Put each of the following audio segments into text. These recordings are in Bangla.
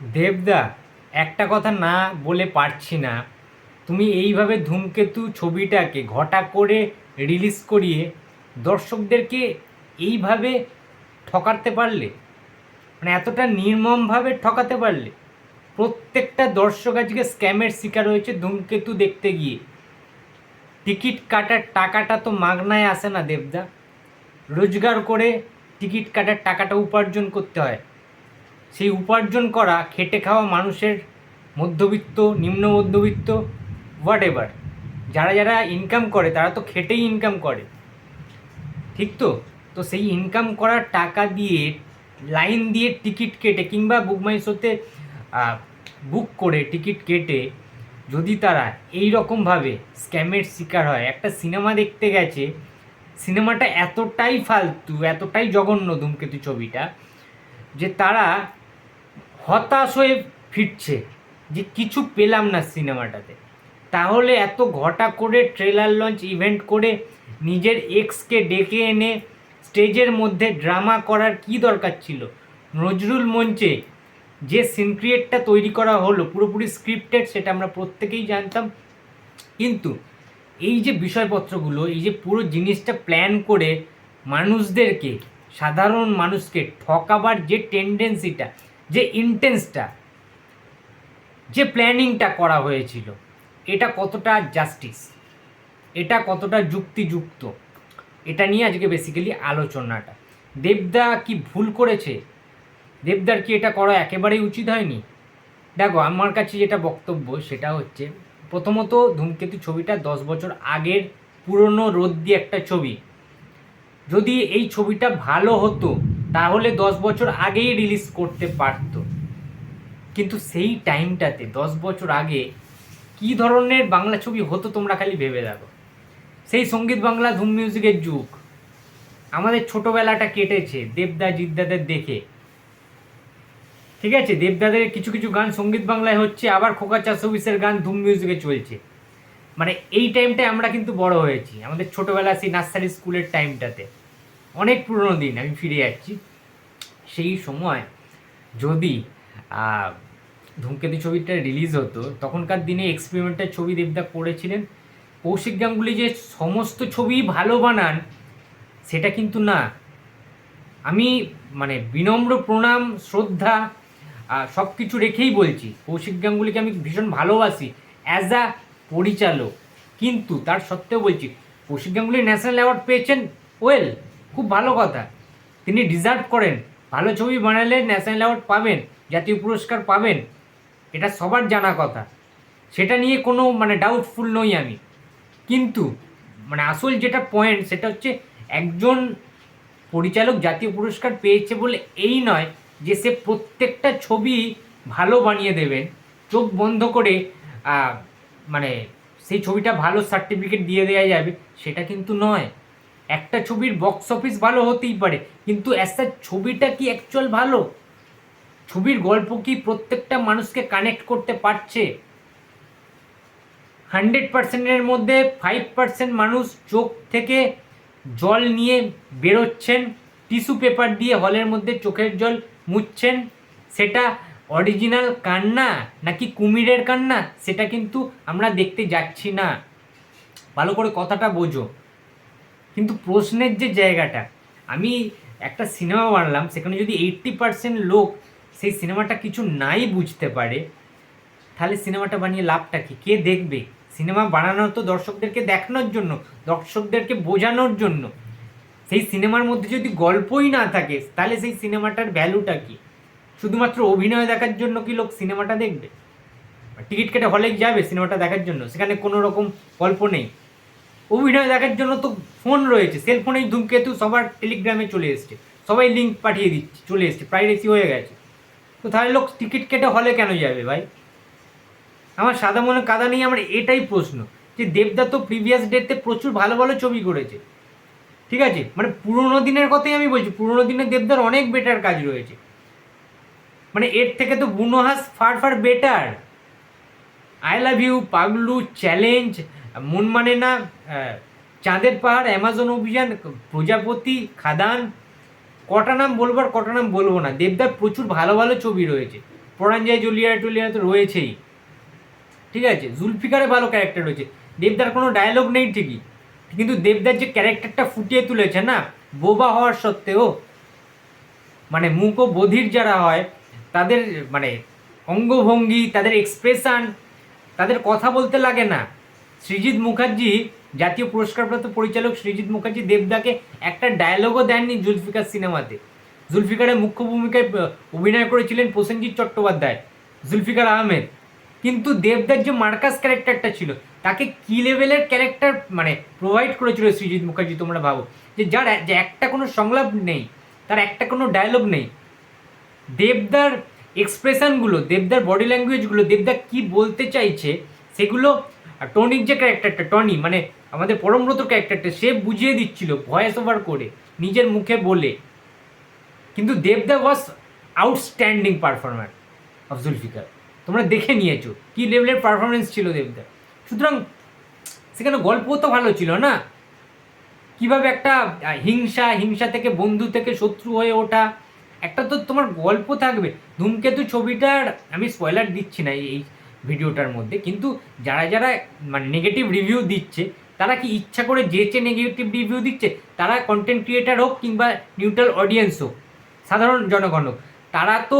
দেবদা, একটা কথা না বলে পারছি না। তুমি এইভাবে ধূমকেতু ছবিটাকে ঘটা করে রিলিজ করিয়ে দর্শকদেরকে এইভাবে ঠকাতে পারলে? মানে এতটা নির্মমভাবে ঠকাতে পারলে? প্রত্যেকটা দর্শক আজকে স্ক্যামের শিকার হয়েছে ধূমকেতু দেখতে গিয়ে। টিকিট কাটার টাকাটা তো মাগনায় আসে না দেবদা। রোজগার করে টিকিট কাটার টাকাটা উপার্জন করতে হয়। সেই উপার্জন করা, খেটে খাওয়া মানুষের মধ্যবিত্ত, নিম্ন মধ্যবিত্ত হোয়াট এভার যারা যারা ইনকাম করে, তারা তো খেটেই ইনকাম করে। ঠিক তো? তো সেই ইনকাম করার টাকা দিয়ে লাইন দিয়ে টিকিট কেটে কিংবা বুক মাই শোতে বুক করে টিকিট কেটে, যদি তারা এই রকমভাবে স্ক্যামের শিকার হয়, একটা সিনেমা দেখতে গেছে সিনেমাটা এতটাই ফালতু, এতটাই জঘন্য ধূমকেতু ছবিটা, যে তারা হতাশ হয়ে ফিরছে যে কিছু পেলাম না সিনেমাটাতে। তাহলে এত ঘটা করে ট্রেলার লঞ্চ ইভেন্ট করে নিজের এক্সকে ডেকে এনে স্টেজের মধ্যে ড্রামা করার কি দরকার ছিল? নজরুল মঞ্চে যে সিন ক্রিয়েটটা তৈরি করা হলো, পুরোপুরি স্ক্রিপ্টেড সেটা আমরা প্রত্যেকেই জানতাম। কিন্তু এই যে বিষয়পত্রগুলো, এই যে পুরো জিনিসটা প্ল্যান করে মানুষদেরকে, সাধারণ মানুষকে ঠকাবার যে টেন্ডেন্সিটা যে ইন্টেন্সটা যে প্ল্যানিংটা করা হয়েছিল, এটা কতটা জাস্টিস এটা কতটা যুক্তিযুক্ত? এটা নিয়ে আজকে বেসিক্যালি আলোচনাটা। দেবদা কি ভুল করেছে? দেবদার কি এটা করা একেবারেই উচিত হয়নি? দেখো, আমার কাছে যেটা বক্তব্য, সেটা হচ্ছে, প্রথমত ধূমকেতু ছবিটা দশ বছর আগের পুরনো রোদ দিয়ে একটা ছবি। যদি এই ছবিটা ভালো হতো তাহলে দশ বছর আগেই রিলিজ করতে পারতো। কিন্তু সেই টাইমটাতে দশ বছর আগে কি ধরনের বাংলা ছবি হতো তোমরা খালি ভেবে দেখো? সেই সংগীত বাংলা ধুম মিউজিকের যুগ। আমাদের ছোটোবেলাটা কেটেছে, দেবদা জিদ্দাদের দেখে। ঠিক আছে? দেবদাদের কিছু কিছু গান সংগীত বাংলায় হচ্ছে, আবার খোকা চাষ অফিসের গান ধুম মিউজিকে চলছে। মানে এই টাইমটায় আমরা কিন্তু বড় হয়েছি, আমাদের ছোটোবেলা সেই নার্সারি স্কুলের টাইমটাতে অনেক পুরনো দিন, আমি ফিরে যাচ্ছি। সেই সময় যদি ধূমকেতু ছবিটা রিলিজ হতো, তখনকার দিনে এক্সপেরিমেন্টাল ছবি দেবদা করেছিলেন। কৌশিক গাঙ্গুলি যে সমস্ত ছবি ভালো বানান, সেটা কিন্তু না। আমি মানে বিনম্র প্রণাম, শ্রদ্ধা সব কিছু রেখেই বলছি, কৌশিক গাঙ্গুলিকে আমি ভীষণ ভালোবাসি অ্যাজ আ পরিচালক। কিন্তু তার সত্ত্বেও বলছি, কৌশিক গাঙ্গুলি ন্যাশনাল অ্যাওয়ার্ড পেয়েছেন? ওয়েল খুব ভালো কথা। তিনি ডিজার্ভ করেন। ভালো ছবি বানালে ন্যাশনাল অ্যাওয়ার্ড পাবেন, জাতীয় পুরস্কার পাবেন, এটা সবার জানা কথা। সেটা নিয়ে কোনো মানে ডাউটফুল নই আমি। কিন্তু মানে আসল যেটা পয়েন্ট সেটা হচ্ছে একজন পরিচালক জাতীয় পুরস্কার পেয়েছে বলে এই নয় যে সে প্রত্যেকটা ছবি ভালো বানিয়ে দেবেন, চোখ বন্ধ করে মানে সেই ছবিটা ভালো সার্টিফিকেট দিয়ে দেওয়া যাবে, সেটা কিন্তু নয়। একটা ছবির বক্স অফিস ভালো হতেই পারে, কিন্তু অ্যাজ ছবিটা কি অ্যাকচুয়াল ভালো? ছবির গল্প কি প্রত্যেকটা মানুষকে কানেক্ট করতে পারছে? হান্ড্রেড পার্সেন্টের মধ্যে ফাইভ পার্সেন্ট মানুষ চোখ থেকে জল নিয়ে বেরোচ্ছেন টিস্যু পেপার দিয়ে হলের মধ্যে চোখের জল মুছছেন, সেটা অরিজিনাল কান্না নাকি কুমিরের কান্না? সেটা কিন্তু আমরা দেখতে যাচ্ছি না। ভালো করে কথাটা বোঝো। কিন্তু প্রশ্নের যে জায়গাটা, আমি একটা সিনেমা বানালাম, সেখানে যদি এইট্টি পার্সেন্ট লোক সেই সিনেমাটা কিছু নাই বুঝতে পারে, তাহলে সিনেমাটা বানিয়ে লাভটা কি? কে দেখবে? সিনেমা বানানো তো দর্শকদেরকে দেখানোর জন্য, দর্শকদেরকে বোঝানোর জন্য। সেই সিনেমার মধ্যে যদি গল্পই না থাকে, তাহলে সেই সিনেমাটার ভ্যালুটা কি? শুধুমাত্র অভিনয় দেখার জন্য কি লোক সিনেমাটা দেখবে? টিকিট কেটে হলে যাবে সিনেমাটা দেখার জন্য, সেখানে কোনো রকম গল্প নেই। অভিনয় দেখার জন্য তো ফোন রয়েছে। সেল ফোনেই ধূমকেতু সবার টেলিগ্রামে চলে এসছে। সবাই লিঙ্ক পাঠিয়ে দিচ্ছে, চলে এসছে প্রাইভেসি হয়ে গেছে। তো তাহলে লোক টিকিট কেটে হলে কেন যাবে ভাই? আমার সাদা মনে কাদা নেই, আমার এটাই প্রশ্ন যে দেবদা তো প্রিভিয়াস ডেতে প্রচুর ভালো ভালো ছবি করেছে। ঠিক আছে? মানে পুরোনো দিনের কথাই আমি বলছি, পুরোনো দিনের দেবদার অনেক বেটার কাজ রয়েছে। মানে এর থেকে তো Bunohansh far far better I love you Paglu challenge মন মানে না চাঁদের পাহাড়, অ্যামাজন অভিযান, প্রজাপতি, খাদান, কটা নাম বলব আর কটা নাম বলব না। দেবদার প্রচুর ভালো ভালো ছবি রয়েছে। পরাঞ্জয় জুলিয়া টুলিয়া তো রয়েছেই। ঠিক আছে? জুলফিকারে ভালো ক্যারেক্টার রয়েছে। দেবদার কোনো ডায়লগ নেই ঠিকই। কিন্তু দেবদার যে ক্যারেক্টারটা ফুটিয়ে তুলেছে না, বোবা হওয়ার সত্ত্বেও মানে মুখ ও বধির যারা হয়, তাদের মানে অঙ্গভঙ্গি, তাদের এক্সপ্রেশন তাদের কথা বলতে লাগে না। সৃজিৎ মুখার্জি, জাতীয় পুরস্কারপ্রাপ্ত পরিচালক সৃজিৎ মুখার্জি দেবদাকে একটা ডায়লগও দেননি জুলফিকার সিনেমাতে। জুলফিকারের মুখ্য ভূমিকায় অভিনয় করেছিলেন প্রসেনজিৎ চট্টোপাধ্যায়, জুলফিকার আহমেদ। কিন্তু দেবদার যে মার্কাস ক্যারেক্টারটা ছিল, তাকে কি লেভেলের ক্যারেক্টার মানে প্রোভাইড করেছিল সৃজিৎ মুখার্জি, তোমরা ভাবো? যে যার যে একটা কোনো সংলাপ নেই, তার একটা কোনো ডায়লগ নেই। দেবদার এক্সপ্রেশনগুলো দেবদার বডি ল্যাঙ্গুয়েজগুলো দেবদার কি বলতে চাইছে, সেগুলো আর টনির যে ক্যারেক্টারটা টনি মানে আমাদের পরমব্রত ক্যারেক্টারটা সে বুঝিয়ে দিচ্ছিল ভয়েস ওভার করে, নিজের মুখে বলে। কিন্তু দেবদা was outstanding performer of Zulfiqar তোমরা দেখে নিয়েছো, কি লেভেলের পারফরমেন্স ছিল দেবদা সুতরাং, সেখানে গল্প তো ভালো ছিল না? কীভাবে একটা হিংসা হিংসা থেকে বন্ধু থেকে শত্রু হয়ে ওঠা, একটা তো তোমার গল্প থাকবে। ধূমকেতু ছবিটার, আমি স্পয়লার দিচ্ছি না, এই ভিডিওটার মধ্যে। কিন্তু যারা যারা মানে নেগেটিভ রিভিউ দিচ্ছে, তারা কি ইচ্ছা করে যেচে নেগেটিভ রিভিউ দিচ্ছে? তারা কন্টেন্ট ক্রিয়েটার হোক কিংবা নিউট্রাল অডিয়েন্স হোক, সাধারণ জনগণ হোক, তারা তো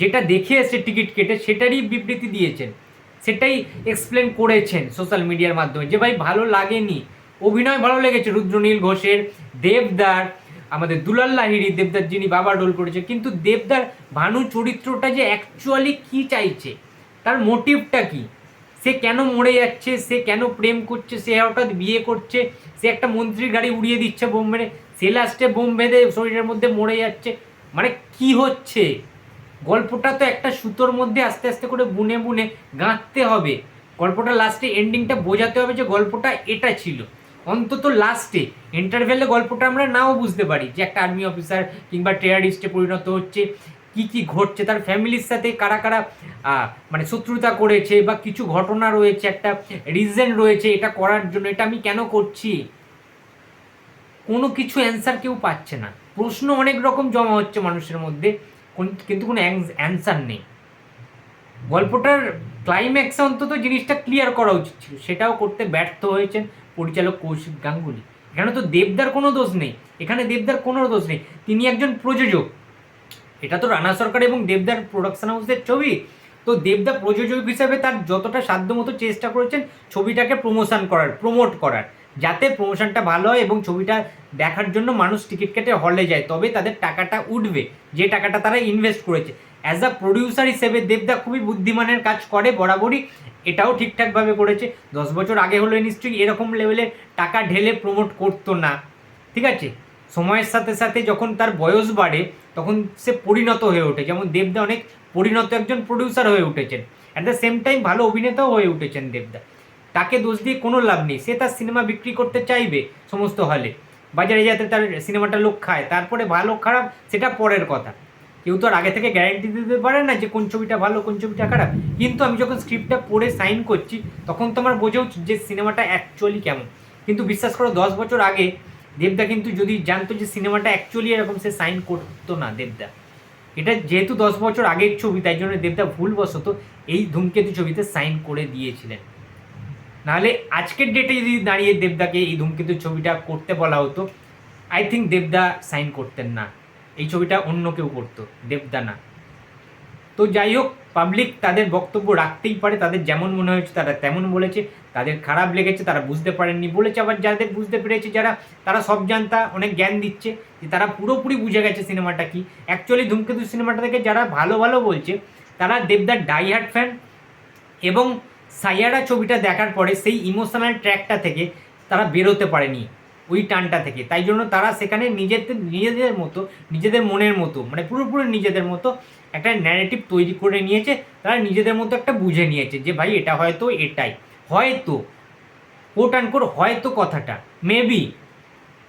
যেটা দেখে এসছে টিকিট কেটে সেটারই বিবৃতি দিয়েছেন, সেটাই এক্সপ্লেন করেছেন সোশ্যাল মিডিয়ার মাধ্যমে যে ভাই ভালো লাগেনি। অভিনয় ভালো লেগেছে রুদ্রনীল ঘোষের, দেবদার, আমাদের দুলাল লাহিড়ি, দেবদার যিনি বাবা রোল করেছে, কিন্তু দেবদার ভানু চরিত্রটা যে অ্যাকচুয়ালি কি চাইছে? তার মোটিভটা কি? সে কেন মরে যাচ্ছে? সে কেন প্রেম করছে? সে হঠাৎ বিয়ে করছে? সে একটা মন্ত্রীর গাড়ি উড়িয়ে দিচ্ছে বোম মেরে? সে লাস্টে বোম বেঁধে শরীরের মধ্যে মরে যাচ্ছে? মানে কি হচ্ছে? গল্পটা তো একটা সুতোর মধ্যে আস্তে আস্তে করে বুনে বুনে গাঁথতে হবে। গল্পটা লাস্টে এন্ডিংটা বোঝাতে হবে যে গল্পটা এটা ছিল। অন্তত লাস্টে ইন্টারভেলে গল্পটা আমরা নাও বুঝতে পারি যে একটা আর্মি অফিসার কিংবা টেরারিস্টে পরিণত হচ্ছে। কি কি ঘটছে, তার ফ্যামিলির সাথে কারা কারা মানে শত্রুতা করেছে বা কিছু ঘটনা রয়েছে, একটা রিজন রয়েছে এটা করার জন্য, এটা আমি কেন করছি? কোনো কিছু অ্যান্সার কেউ পাচ্ছে না। প্রশ্ন অনেক রকম জমা হচ্ছে মানুষের মধ্যে, কোন- কিন্তু কোনো অ্যান্সার নেই। গল্পটার ক্লাইম্যাক্সে অন্তত জিনিসটা ক্লিয়ার করা উচিত ছিল। সেটাও করতে ব্যর্থ হয়েছেন পরিচালক কৌশিক গাঙ্গুলি। এখানে তো দেবদার কোনো দোষ নেই। এখানে দেবদার কোনো দোষ নেই। তিনি একজন প্রযোজক। এটা তো রানা সরকার এবং দেবদার প্রোডাকশন হাউসের ছবি। তো দেবদা প্রযোজক হিসাবে তার যতটা সাধ্য মতো চেষ্টা করেছেন ছবিটাকে প্রমোশন করার প্রমোট করার, যাতে প্রমোশনটা ভালো হয় এবং ছবিটা দেখার জন্য মানুষ টিকিট কেটে হলে যায়। তবে তাদের টাকাটা উঠবে, যে টাকাটা তারা ইনভেস্ট করেছে। অ্যাজ আ প্রডিউসার হিসেবে দেবদা খুবই বুদ্ধিমানের কাজ করে বরাবরই, এটাও ঠিকঠাকভাবে করেছে। দশ বছর আগে হলে নিশ্চয়ই এরকম লেভেলে টাকা ঢেলে প্রমোট করতো না। ঠিক আছে? সময়ের সাথে সাথে যখন তার বয়স বাড়ে, তখন সে পরিণত হয়ে ওঠে। যেমন দেবদা অনেক পরিণত একজন প্রডিউসার হয়ে উঠেছেন। অ্যাট দ্য সেম টাইম ভালো অভিনেতাও হয়ে উঠেছেন দেবদা। তাকে দোষ দিয়ে কোনো লাভ নেই। সে তার সিনেমা বিক্রি করতে চাইবে সমস্ত হলে বাজারে যাতে তার সিনেমাটা লোক খায়। তারপরে ভালো খারাপ, সেটা পরের কথা। কেউ তো আর আগে থেকে গ্যারান্টি দিতে পারে না যে কোন ছবিটা ভালো, কোন ছবিটা খারাপ। কিন্তু আমি যখন স্ক্রিপ্টটা পড়ে সাইন করছি, তখন তো আমার বোঝা উচিত যে সিনেমাটা অ্যাকচুয়ালি কেমন। কিন্তু বিশ্বাস করো, দশ বছর আগে দেবদা কিন্তু যদি জানতো যে সিনেমাটা অ্যাকচুয়ালি এরকম সে সাইন করতো না দেবদা। এটা যেহেতু দশ বছর আগের ছবি, তাই জন্য দেবদা ভুলবশত এই ধূমকেতু ছবিতে সাইন করে দিয়েছিলেন। নাহলে আজকের ডেটে যদি দাঁড়িয়ে দেবদাকে এই ধূমকেতু ছবিটা করতে বলা হতো আই থিঙ্ক দেবদা সাইন করতেন না। এই ছবিটা অন্য কেউ করতো, দেবদা না। তো যাই হোক পাবলিক তাদের বক্তব্য রাখতেই পারে, তাদের যেমন মনে হয়েছে তারা তেমন বলেছে, তাদের খারাপ লেগেছে, তারা বুঝতে পারেননি, বলেছে আবার যাদের বুঝতে পেরেছে যারা, তারা সব জানতা, অনেক জ্ঞান দিচ্ছে, যে তারা পুরোপুরি বুঝে গেছে সিনেমাটা কি। অ্যাকচুয়ালি ধূমকেতু সিনেমাটা থেকে যারা ভালো ভালো বলছে, তারা দেবদার ডাইহার্ট ফ্যান এবং সাইয়ারা ছবিটা দেখার পরে সেই ইমোশনাল ট্র্যাকটা থেকে তারা বেরোতে পারেনি। ওই টানটা থেকে। তাই জন্য তারা সেখানে নিজেদের নিজেদের মতো, নিজেদের মনের মতো মানে পুরোপুরি নিজেদের মতো একটা ন্যারেটিভ তৈরি করে নিয়েছে। তারা নিজেদের মতো একটা বুঝে নিয়েছে যে, ভাই, এটা হয়তো এটাই। হয়তো কোট আনকোট হয়তো কথাটা মেবি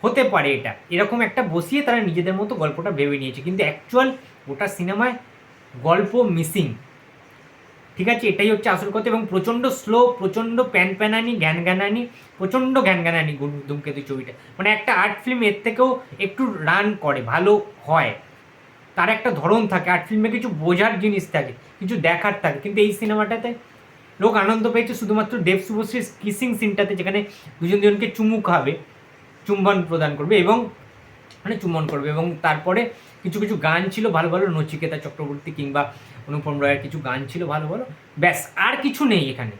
হতে পারে এটা। এরকম একটা বসিয়ে তারা নিজেদের মতো গল্পটা ভেবে নিয়েছে। কিন্তু অ্যাকচুয়াল ওটা সিনেমায় গল্প মিসিং ঠিক আছে? এটাই হচ্ছে আসল কথা এবং প্রচণ্ড স্লো প্রচণ্ড প্যান প্যানানি জ্ঞান জ্ঞানানি প্রচণ্ড জ্ঞান জ্ঞানানি ধূমকেতু ছবিটা। মানে একটা আর্ট ফিল্ম এর থেকেও একটু রান করে, ভালো হয়। তার একটা ধরন থাকে আর্ট ফিল্মে কিছু বোঝার জিনিস থাকে, কিছু দেখার থাকে। কিন্তু এই সিনেমাটাতে লোক আনন্দ পেয়েছে শুধুমাত্র দেব শুভশ্রীর কিসিং সিনটাতে যেখানে দুজন দুজনকে চুমু খাবে, চুম্বন প্রদান করবে এবং মানে চুম্বন করবে এবং তারপরে কিছু কিছু গান ছিল ভালো ভালো, নচিকেতা চক্রবর্তী কিংবা অনুপম রায়ের কিছু গান ছিল ভালো ভালো। ব্যাস, আর কিছু নেই এখানে।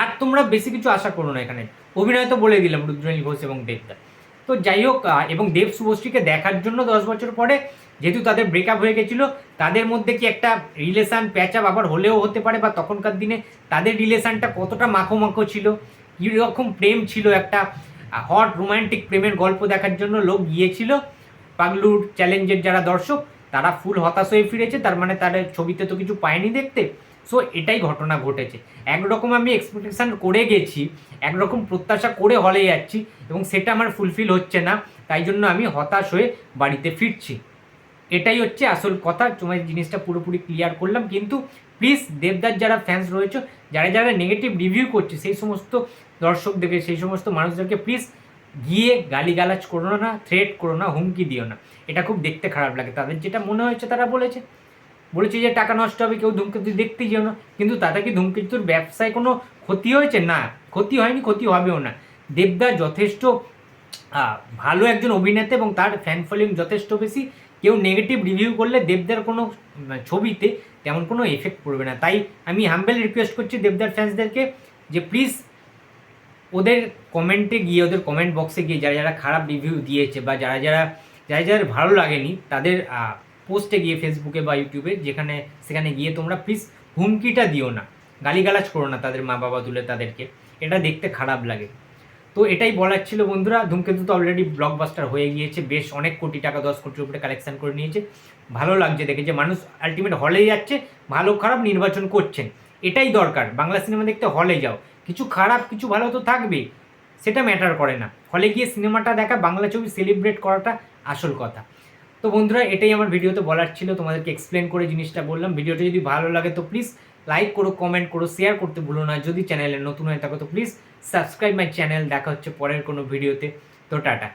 আর তোমরা বেশি কিছু আশা করো না এখানে। অভিনয় তো বলে দিলাম, রুদ্রনীল ঘোষ এবং দেবদা। তো যাই হোক এবং দেব শুভশ্রীকে দেখার জন্য দশ বছর পরে যেহেতু তাদের ব্রেকআপ হয়ে গেছিল, তাদের মধ্যে কি একটা রিলেশান প্যাচ আপ আবার হলেও হতে পারে বা তখনকার দিনে তাদের রিলেশানটা কতটা মাখো মাখো ছিল? কীরকম প্রেম ছিল একটা হট রোমান্টিক প্রেমের গল্প দেখার জন্য লোক গিয়েছিল। পাগলুর চ্যালেঞ্জের যারা দর্শক, তারা ফুল হতাশ হয়ে ফিরেছে, তার মানে তাদের ছবিতে তো কিছু পায়নি দেখতে। সো এটাই ঘটনা ঘটেছে। একরকম আমি এক্সপেকটেশন করে গেছি, একরকম প্রত্যাশা করে হলে যাচ্ছি, এবং সেটা আমার ফুলফিল হচ্ছে না, তাই জন্য আমি হতাশ হয়ে বাড়িতে ফিরছি। এটাই হচ্ছে আসল কথা তোমার জিনিসটা পুরোপুরি ক্লিয়ার করলাম, কিন্তু প্লিজ দেবদার যারা ফ্যান্স রয়েছে, যারা যারা নেগেটিভ রিভিউ করছে, সেই সমস্ত দর্শকদেরকে, সেই সমস্ত মানুষদেরকে প্লিজ গিয়ে গালিগালাজ করো না থ্রেট করো না, হুমকি দিও না। এটা খুব দেখতে খারাপ লাগে। তাদের যেটা মনে হয়েছে তারা বলেছে। বলেছে যে টাকা নষ্ট হবে, কেউ ধূমকেতু দেখতে যেও না। কিন্তু তাতে কি ধূমকেতুর ব্যবসায় কোনো ক্ষতি হয়েছে? না, ক্ষতি হয়নি, ক্ষতি হবেও না। দেবদা যথেষ্ট ভালো একজন অভিনেতা এবং তার ফ্যান ফলোয়িং যথেষ্ট বেশি। কেউ নেগেটিভ রিভিউ করলে দেবদার কোনো ছবিতে তেমন কোনো এফেক্ট পড়বে না। তাই আমি হাম্বেল রিকোয়েস্ট করছি দেবদার ফ্যান্সদেরকে যে প্লিজ ওদের কমেন্টে গিয়ে, ওদের কমেন্ট বক্সে গিয়ে যারা যারা খারাপ রিভিউ দিয়েছে বা যারা যারা যারা যারা ভালো লাগেনি, তাদের পোস্টে গিয়ে ফেসবুকে বা ইউটিউবে যেখানে, সেখানে গিয়ে তোমরা প্লিজ হুমকিটা দিও না। গালিগালাজ করো না তাদের মা বাবা তুলে তাদেরকে। এটা দেখতে খারাপ লাগে। তো এটাই বলার ছিল বন্ধুরা। ধূমকেতু তো অলরেডি ব্লকবাস্টার হয়ে গিয়েছে। বেশ অনেক কোটি টাকা, দশ কোটির উপরে কালেকশন করে নিয়েছে। ভালো লাগছে দেখে যে মানুষ আলটিমেট হলেই যাচ্ছে। ভালো খারাপ নির্বাচন করছেন। এটাই দরকার। বাংলা সিনেমা দেখতে হলে যাও। কিছু খারাপ, কিছু ভালো তো থাকবেই। সেটা ম্যাটার করে না। হলে গিয়ে সিনেমাটা দেখা, বাংলা ছবি সেলিব্রেট করাটা আসল কথা। তো বন্ধুরা, এটাই আমার ভিডিওতে বলার ছিল। তোমাদেরকে এক্সপ্লেন করে জিনিসটা বললাম। ভিডিওটা যদি ভালো লাগে তো প্লিজ লাইক করো কমেন্ট করো শেয়ার করতে ভুলো না। যদি চ্যানেলে নতুন হয়ে থাকো তো প্লিজ সাবস্ক্রাইব মাই চ্যানেল দেখা হচ্ছে পরের কোনো ভিডিওতে। তো টাটা।